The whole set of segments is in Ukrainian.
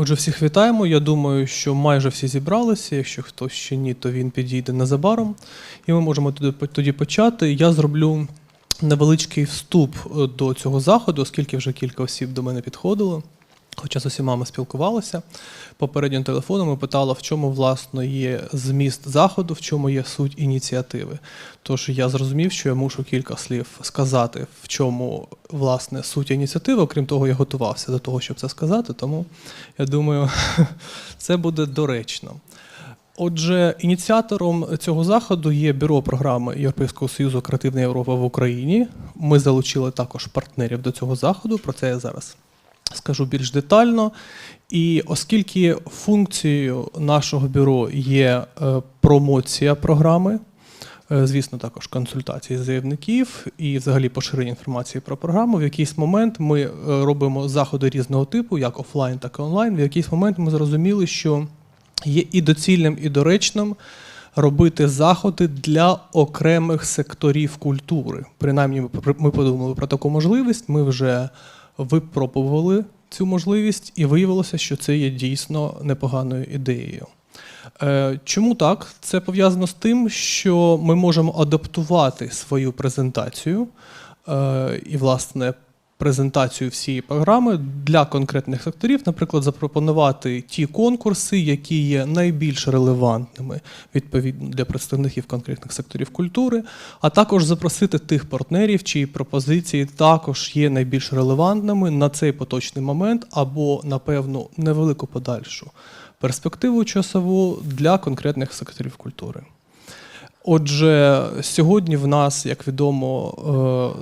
Отже, всіх вітаємо. Я думаю, що майже всі зібралися. Якщо хтось ще ні, то він підійде незабаром. І ми можемо тоді, почати. Я зроблю невеличкий вступ е, до цього заходу, оскільки вже кілька осіб до мене підходило. Хоча з усіма ми спілкувалися попереднім телефоном і питала, в чому власне є зміст заходу, в чому є суть ініціативи. Тож я зрозумів, що я мушу кілька слів сказати, в чому власне суть ініціативи. Окрім того, я готувався до того, щоб це сказати, тому я думаю, це буде доречно. Отже, ініціатором цього заходу є бюро програми Європейського союзу Креативна Європа в Україні. Ми залучили також партнерів до цього заходу. Про це я зараз скажу більш детально. І оскільки функцією нашого бюро є е, промоція програми, е, звісно, також консультації заявників і взагалі поширення інформації про програму, в якийсь момент ми е, робимо заходи різного типу, як офлайн, так і онлайн. В якийсь момент ми зрозуміли, що є і доцільним, і доречним робити заходи для окремих секторів культури. Принаймні, ми подумали про таку можливість. Ми вже випробували цю можливість, і виявилося, що це є дійсно непоганою ідеєю. Е, Чому так? Це пов'язано з тим, що ми можемо адаптувати свою презентацію е, і, власне, презентацію всієї програми для конкретних секторів, наприклад, запропонувати ті конкурси, які є найбільш релевантними відповідно для представників конкретних секторів культури, а також запросити тих партнерів, чиї пропозиції також є найбільш релевантними на цей поточний момент або на певну невелику подальшу перспективу часову для конкретних секторів культури. Отже, сьогодні в нас, як відомо,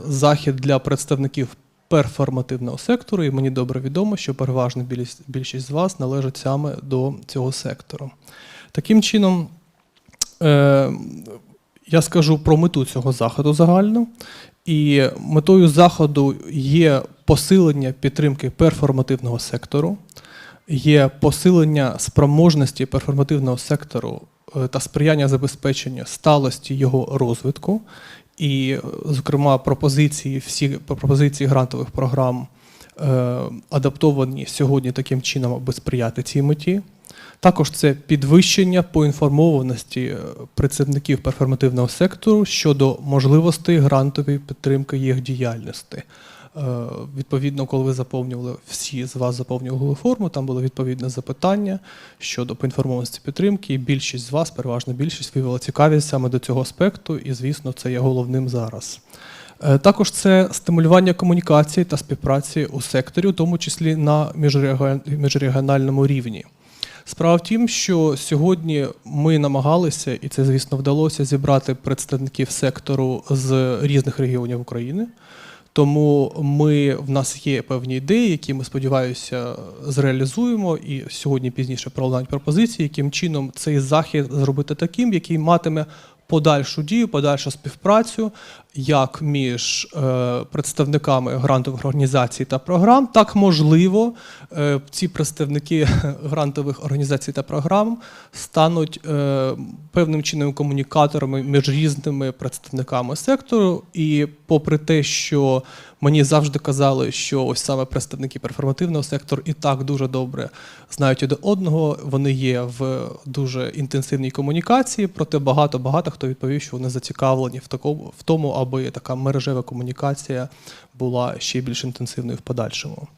е, захід для представників перформативного сектору, і мені добре відомо, що переважна більшість, з вас належить саме до цього сектору. Таким чином, е, я скажу про мету цього заходу загально. І метою заходу є посилення підтримки перформативного сектору, є посилення спроможності перформативного сектору е, та сприяння забезпечення сталості його розвитку, і, е, зокрема, пропозиції всі пропозиції грантових програм е, адаптовані сьогодні таким чином, аби сприяти цій меті. Також це підвищення поінформованості працівників представників перформативного сектору щодо можливостей грантової підтримки їх діяльності. Е, Відповідно, коли ви заповнювали, всі з вас заповнювали форму, там було відповідне запитання щодо поінформованості підтримки, і більшість з вас, переважна більшість, виявила цікавість саме до цього аспекту, і, звісно, це є головним зараз. Е, Також це стимулювання комунікації та співпраці у секторі, у тому числі на міжрегіональному рівні. Справа в тім, що сьогодні ми намагалися, і це, звісно, вдалося зібрати представників сектору з різних регіонів України. Тому ми, в нас є певні ідеї, які ми сподіваюся зреалізуємо. І сьогодні пізніше пролунають пропозиції, яким чином цей захід зробити таким, який матиме подальшу дію, подальшу співпрацю як між е, представниками грантових організацій та програм, так можливо, е, ці представники грантових організацій та програм стануть е, певним чином комунікаторами між різними представниками сектору. І попри те, що мені завжди казали, що ось саме представники перформативного сектору і так дуже добре знають один одного, вони є в дуже інтенсивній комунікації, проте багато-багато хто відповів, що вони зацікавлені в такому в тому, аби така мережева комунікація була ще більш інтенсивною в подальшому.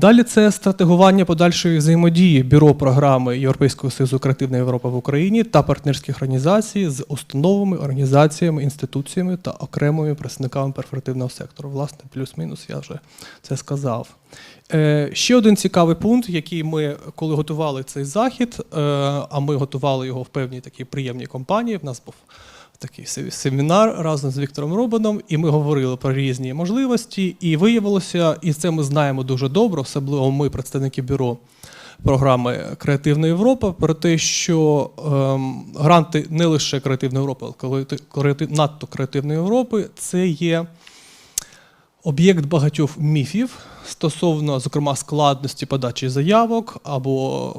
Далі це стратегування подальшої взаємодії бюро програми Європейського союзу Креативна Європа в Україні та партнерських організацій з установами, організаціями, інституціями та окремими представниками перфоративного сектору. Власне, плюс-мінус я вже це сказав. Е, ще один цікавий пункт, який ми, коли готували цей захід, е, а ми готували його в певній такій приємній компанії. В нас був такий се- семінар разом з Віктором Робаном, і ми говорили про різні можливості. І виявилося, і це ми знаємо дуже добре, особливо ми, представники бюро програми Креативна Європа, про те, що ем, гранти не лише Креативна Європа, але надто Креативної Європи це є об'єкт багатьох міфів стосовно, зокрема, складності подачі заявок або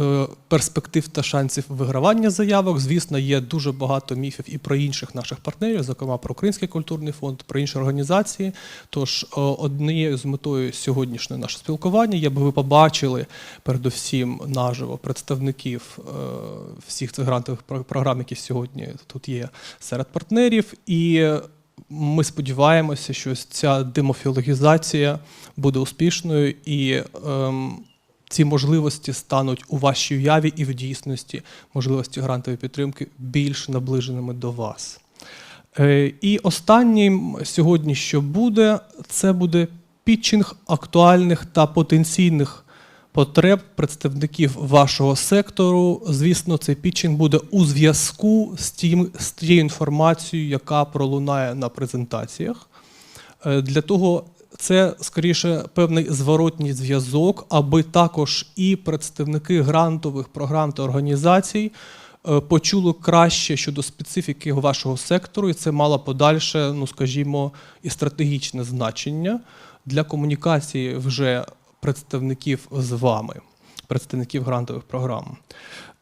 е, перспектив та шансів вигравання заявок. Звісно, є дуже багато міфів і про інших наших партнерів, зокрема про Український культурний фонд, про інші організації. Тож е, однією з метою сьогоднішнього нашого спілкування є, аби ви побачили передусім наживо представників е, всіх цих грантових про- програм, які сьогодні тут є серед партнерів. І ми сподіваємося, що ось ця демофілогізація буде успішною і ем, ці можливості стануть у вашій уяві і в дійсності можливості грантової підтримки більш наближеними до вас. Е, і останнім сьогодні, що буде, це буде пітчинг актуальних та потенційних потреб представників вашого сектору. Звісно, цей пітчинг буде у зв'язку з, тим, з тією інформацією, яка пролунає на презентаціях. Е, Для того це скоріше певний зворотній зв'язок, аби також і представники грантових програм та організацій е, почули краще щодо специфіки вашого сектору, і це мало подальше, ну скажімо, і стратегічне значення для комунікації вже представників з вами, представників грантових програм.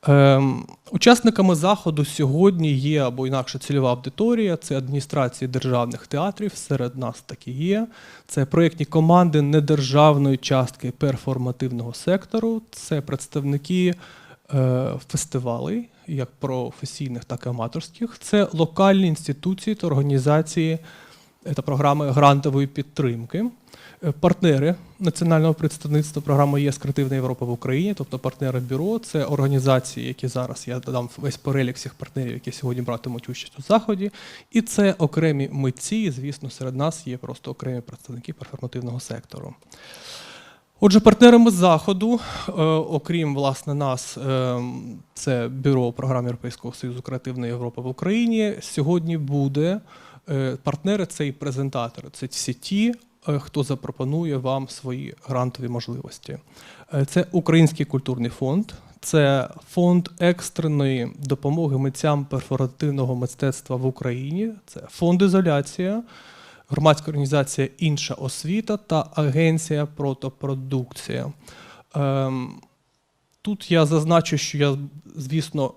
Ем, учасниками заходу сьогодні є або інакше цільова аудиторія, це адміністрації державних театрів, серед нас такі є. Це проєктні команди недержавної частки перформативного сектору, це представники е, фестивалей, як професійних, так і аматорських. Це локальні інституції та організації та програми грантової підтримки. Е, Партнери національного представництва програми ЄС Креативна Європа в Україні, тобто партнери бюро, це організації, які зараз я додам весь перелік всіх партнерів, які сьогодні братимуть участь у заході. І це окремі митці. і, Звісно, серед нас є просто окремі представники перформативного сектору. Отже, партнерами заходу, е, окрім власне нас, е, це бюро програм Європейського Союзу Креативна Європа в Україні. Сьогодні буде партнери це і презентатори. Це всі ті, е, хто запропонує вам свої грантові можливості. Е, Це Український культурний фонд, це фонд екстреної допомоги митцям перфоративного мистецтва в Україні, це фонд ізоляція, громадська організація Інша освіта та Агенція протопродукція. Ем, Тут я зазначу, що я, звісно,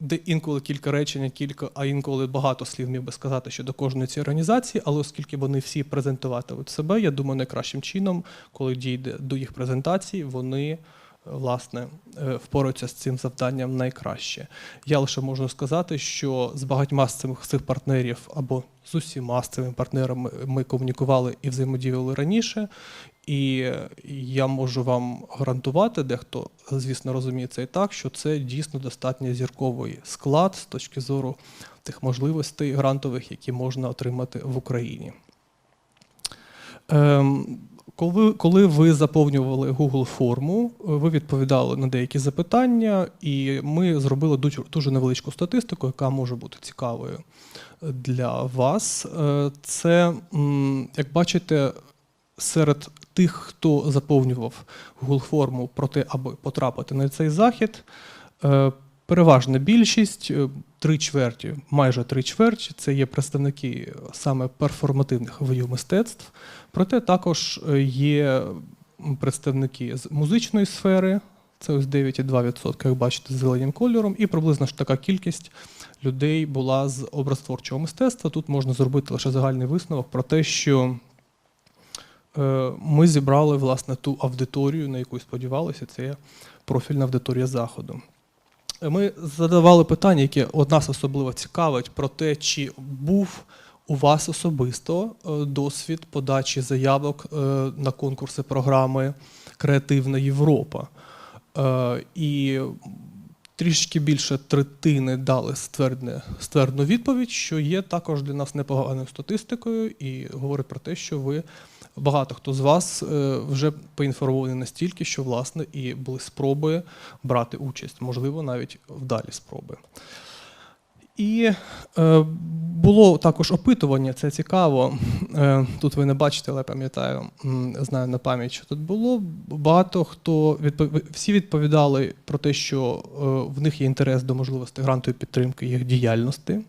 де інколи кілька речень, кілька, а інколи багато слів міг би сказати щодо кожної цієї організації, але оскільки вони всі презентуватимуть себе, я думаю, найкращим чином, коли дійде до їх презентації, вони е, власне е, впораються з цим завданням найкраще. Я лише можу сказати, що з багатьма з цих, цих партнерів або з усіма з цими партнерами ми комунікували і взаємодіяли раніше. І я можу вам гарантувати, дехто, звісно, розуміє це і так, що це дійсно достатньо зірковий склад з точки зору тих можливостей грантових, які можна отримати в Україні. Ем, коли, коли ви заповнювали Google форму, ви відповідали на деякі запитання, і ми зробили дуже, дуже невеличку статистику, яка може бути цікавою для вас. Е, Це, як бачите, серед тих, хто заповнював Google форму про те, аби потрапити на цей захід, е, переважна більшість, е, три чверті, майже три чверті, це є представники саме перформативних видів мистецтв. Проте також е, є представники з музичної сфери, це ось 9,2%, як бачите, з зеленим кольором, і приблизно ж така кількість людей була з образотворчого мистецтва. Тут можна зробити лише загальний висновок про те, що ми зібрали власне ту аудиторію, на яку сподівалися, це є профільна аудиторія заходу. Е, Ми задавали питання, яке от нас особливо цікавить, про те, чи був у вас особисто е, досвід подачі заявок е, на конкурси програми Креативна Європа. Е, І трішки більше третини дали ствердну відповідь, що є також для нас непоганою статистикою, і говорить про те, що ви багато хто з вас е, вже поінформовані настільки, що власне і були спроби брати участь, можливо, навіть вдалі спроби. І е, було також опитування, це цікаво. Е, тут ви не бачите, але пам'ятаю, знаю на пам'ять, що тут було. Багато хто відпов... всі відповідали про те, що в них є інтерес до можливості грантової підтримки їх діяльності.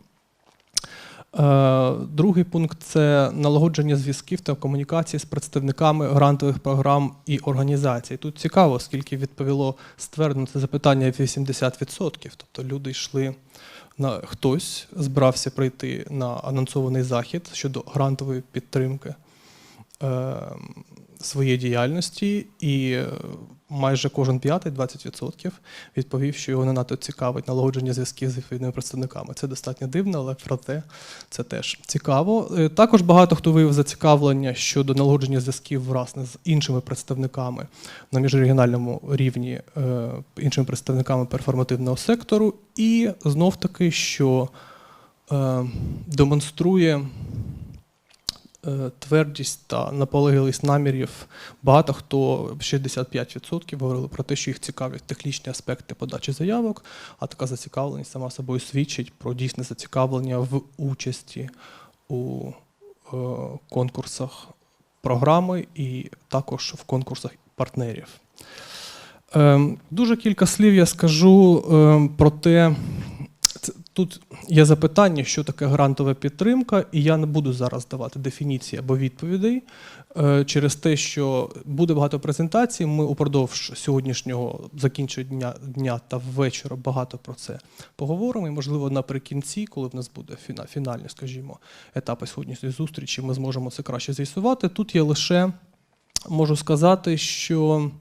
Е, Другий пункт це налагодження зв'язків та комунікації з представниками грантових програм і організацій. Тут цікаво, оскільки відповіло ствердно це запитання 80%. Тобто люди йшли на хтось збирався прийти на анонсований захід щодо грантової підтримки е, своєї діяльності, і е, майже кожен п'ятий, 20%, відповів, що його не надто цікавить налагодження зв'язків з відповідними представниками. Це достатньо дивно, але проте це теж цікаво. Е, Також багато хто виявив зацікавлення щодо налагодження зв'язків власне з іншими представниками на міжрегіональному рівні, е, іншими представниками перформативного сектору, і знов таки, що демонструє твердість та наполегливість намірів. Багато хто 65% говорили про те, що їх цікавлять технічні аспекти подачі заявок, а така зацікавленість сама собою свідчить про дійсне зацікавлення в участі у е, конкурсах програми і також в конкурсах партнерів. Ем, Дуже кілька слів я скажу ем, про те, тут є запитання, що таке грантова підтримка, і я не буду зараз давати дефініції або відповідей е, через те, що буде багато презентацій. Ми упродовж сьогоднішнього закінчення дня, дня та ввечора багато про це поговоримо. І, можливо, наприкінці, коли в нас буде фіна- фінальні, скажімо, етапи сьогоднішньої зустрічі, ми зможемо це краще з'ясувати. Тут я лише можу сказати, що.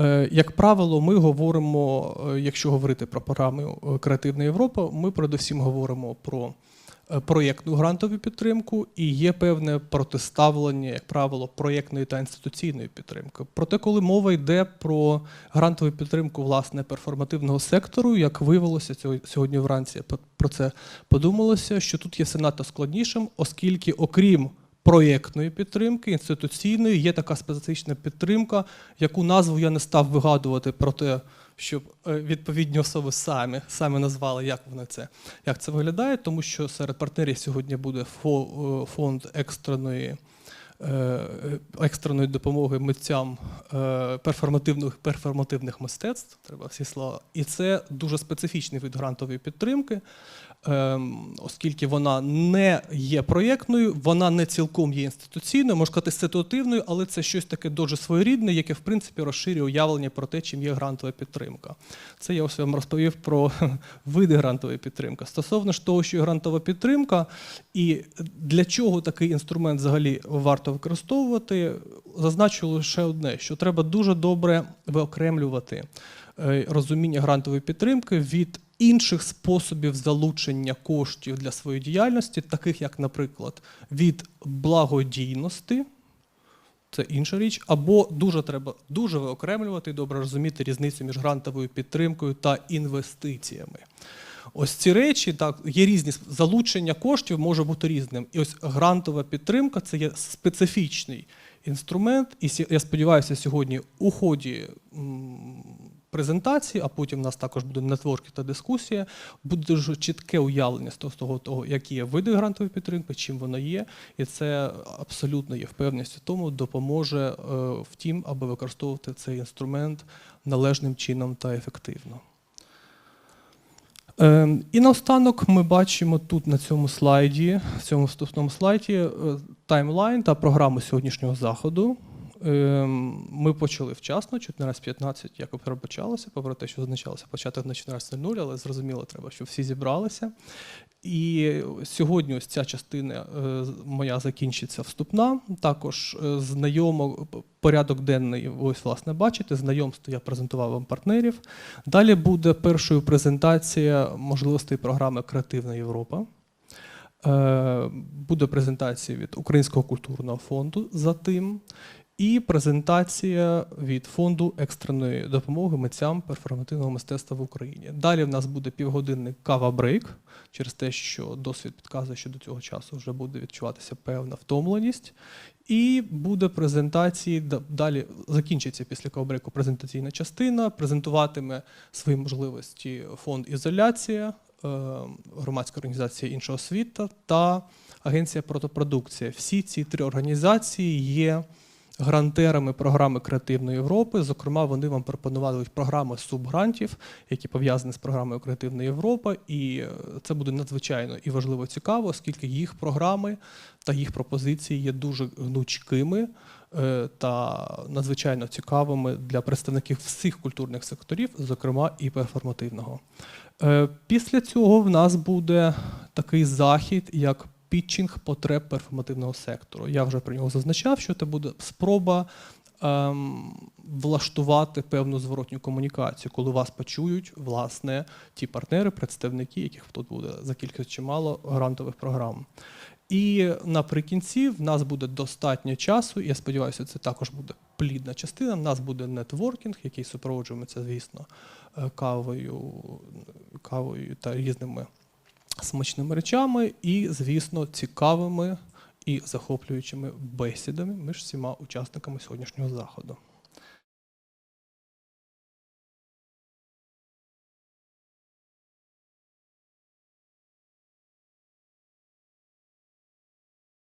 Е, Як правило, ми говоримо, е, якщо говорити про програми е, Креативна Європа, ми передусім говоримо про проєктну грантову підтримку і є певне протиставлення, як правило, проєктної та інституційної підтримки. Проте, коли мова йде про грантову підтримку власне перформативного сектору, як виявилося сьогодні вранці, про це подумалося, що тут є все надто складнішим, оскільки, окрім проєктної підтримки, інституційної, є така специфічна підтримка, яку назву я не став вигадувати про те, щоб е, відповідні особи самі, самі назвали, як вони це, як це виглядає, тому що серед партнерів сьогодні буде е, фонд екстреної. е, Екстреної допомоги митцям перформативних, перформативних мистецтв, треба всі слова. І це дуже специфічний вид грантової підтримки, оскільки вона не є проєктною, вона не цілком є інституційною, можна сказати, ситуативною, але це щось таке дуже своєрідне, яке в принципі розширює уявлення про те, чим є грантова підтримка. Це я ось вам розповів про види грантової підтримки. Стосовно ж того, що є грантова підтримка, і для чого такий інструмент взагалі варто використовувати, зазначу лише одне: що треба дуже добре виокремлювати е, розуміння грантової підтримки від інших способів залучення коштів для своєї діяльності, таких як, наприклад, від благодійності. Це інша річ, або дуже треба дуже виокремлювати і добре розуміти різницю між грантовою підтримкою та інвестиціями. Ось ці речі, так, є різні залучення коштів може бути різним. І ось грантова підтримка це є специфічний інструмент. І я сподіваюся, сьогодні у ході презентації, а потім у нас також буде нетворки та дискусія, буде дуже чітке уявлення з того, того, які є види грантової підтримки, чим вона є, і це абсолютно є впевненість у тому, допоможе е, в тім, аби використовувати цей інструмент належним чином та ефективно. Ем, І наостанок ми бачимо тут на цьому слайді, в цьому вступному слайді, е, таймлайн та програму сьогоднішнього заходу. Ем, Ми почали вчасно, 14.15, як і передбачалося, попри те, що зазначалося початок на 14.00, але зрозуміло, треба, щоб всі зібралися. І сьогодні ось ця частина е, моя закінчиться вступна. Також е, знайомо порядок денний, ви ось власне бачите, знайомство я презентував вам партнерів. Далі буде першою презентація можливостей програми Креативна Європа. Е, Буде презентація від Українського культурного фонду за тим. І презентація від фонду екстреної допомоги митцям перформативного мистецтва в Україні. Далі в нас буде півгодинний кава-брейк, через те, що досвід підказує, що до цього часу вже буде відчуватися певна втомленість. І буде презентації. да- Далі закінчиться після кавбрейку презентаційна частина. Презентуватиме свої можливості фонд Ізоляція, е, громадська організація іншого світу та агенція протопродукція. Всі ці три організації є грантерами програми Креативної Європи. Зокрема, вони вам пропонували програми субгрантів, які пов'язані з програмою Креативна Європа. І е, це буде надзвичайно і важливо цікаво, оскільки їх програми та їх пропозиції є дуже гнучкими е, та надзвичайно цікавими для представників всіх культурних секторів, зокрема і перформативного. Е, Після цього в нас буде такий захід, як пітчинг потреб перформативного сектору. Я вже про нього зазначав, що це буде спроба ем, влаштувати певну зворотню комунікацію, коли вас почують власне ті партнери, представники, яких тут буде за кілька чимало грантових програм. І наприкінці в нас буде достатньо часу. Я сподіваюся, це також буде плідна частина. У нас буде нетворкінг, який супроводжується, звісно, е, кавою, кавою та різними смачними речами, і, звісно, цікавими і захоплюючими бесідами між всіма учасниками сьогоднішнього заходу.